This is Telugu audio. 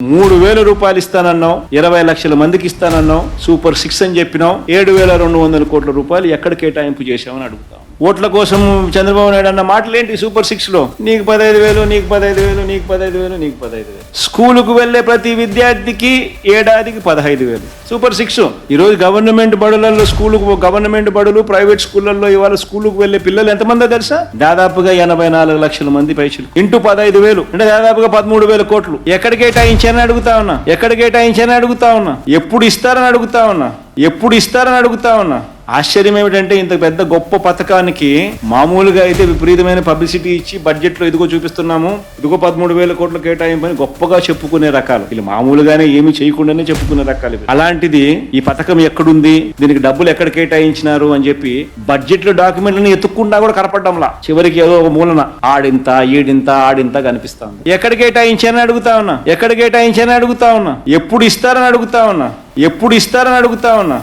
మూడు వేల రూపాయలు ఇస్తానన్నావు ఇరవై లక్షల మందికి ఇస్తానన్నావు సూపర్ సిక్స్ అని చెప్పినావు ఏడు వేల రెండు వందల కోట్ల రూపాయలు ఎక్కడ కేటాయింపు చేశామని అడుగుతాం ఓట్ల కోసం చంద్రబాబు నాయుడు అన్న మాటలు ఏంటి సూపర్ సిక్స్లో? నీకు పదహైదు వేలు నీకు పదహైదు వేలు నీకు పదహైదు వేలు నీకు పదహైదు వేలు. స్కూలుకు వెళ్ళే ప్రతి విద్యార్థికి ఏడాదికి పదహైదు వేలు. సూపర్ సిక్స్ ఈ రోజు గవర్నమెంట్ బడులలో స్కూలుకు గవర్నమెంట్ బడులు ప్రైవేట్ స్కూళ్ళల్లో ఇవాళ స్కూలుకు వెళ్ళే పిల్లలు ఎంతమందో తెలుసా? దాదాపుగా ఎనభై నాలుగు లక్షల మంది పైసలు ఇంటూ పదహైదు వేలు. అంటే దాదాపుగా పదమూడు వేల కోట్లు. ఎక్కడ కేటాయించారని అడుగుతా ఉన్నా? ఎక్కడ కేటాయించారని అడుగుతా ఉన్నా? ఎప్పుడు ఇస్తారని అడుగుతా ఉన్నా? ఎప్పుడు ఇస్తారని అడుగుతా ఉన్నా? ఆశ్చర్యం ఏమిటంటే ఇంత పెద్ద గొప్ప పథకానికి మామూలుగా అయితే విపరీతమైన పబ్లిసిటీ ఇచ్చి బడ్జెట్లో ఇదిగో చూపిస్తున్నాము ఇదిగో పదమూడు వేల కోట్ల కేటాయింపని గొప్పగా చెప్పుకునే రకాలు. వీళ్ళు మామూలుగానే ఏమి చేయకుండానే చెప్పుకునే రకాలు అలాంటిది ఈ పథకం ఎక్కడుంది దీనికి డబ్బులు ఎక్కడ కేటాయించినారు అని చెప్పి బడ్జెట్లో డాక్యుమెంట్లను ఎత్తుక్కుండా కూడా కనపడ్డంలా. చివరికి ఏదో ఒక మూలన ఆడింత ఈడింత ఆడింత కనిపిస్తాను ఎక్కడ కేటాయించానని అడుగుతా ఉన్నా? ఎక్కడ కేటాయించానని అడుగుతా ఉన్నా? ఎప్పుడు ఇస్తారని అడుగుతా ఉన్నా? ఎప్పుడు ఇస్తారని అడుగుతా ఉన్నా?